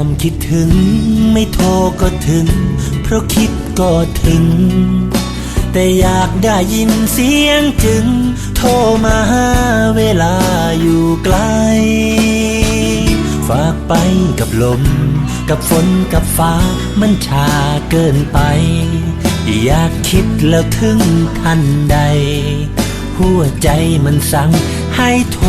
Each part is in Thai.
ความคิดถึงไม่โทรก็ถึง เพราะคิดก็ถึง แต่อยากได้ยินเสียงจึง โทรมาเวลาอยู่ไกล ฝากไปกับลม กับฝนกับฟ้ามันชาเกินไป อยากคิดแล้วถึงทันใด หัวใจมันสั่งให้โทร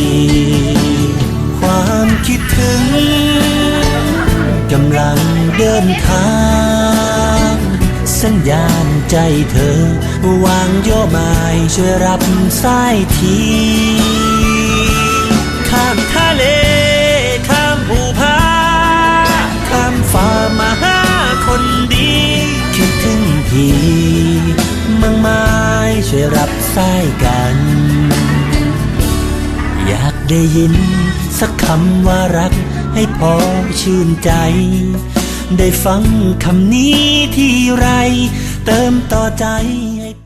กำลังเดินทาง สัญญาณใจเธอ วางโยมายช่วยรับสายทีข้ามทะเล ข้ามภูผาข้ามฟ้ามาหาคนดีคิดถึงพี่มังไม้ช่วยรับสายกัน อยากได้ยินสักคำว่ารัก ให้พอชื่นใจ ได้ฟังคำนี้ที่ไร เติมต่อใจให้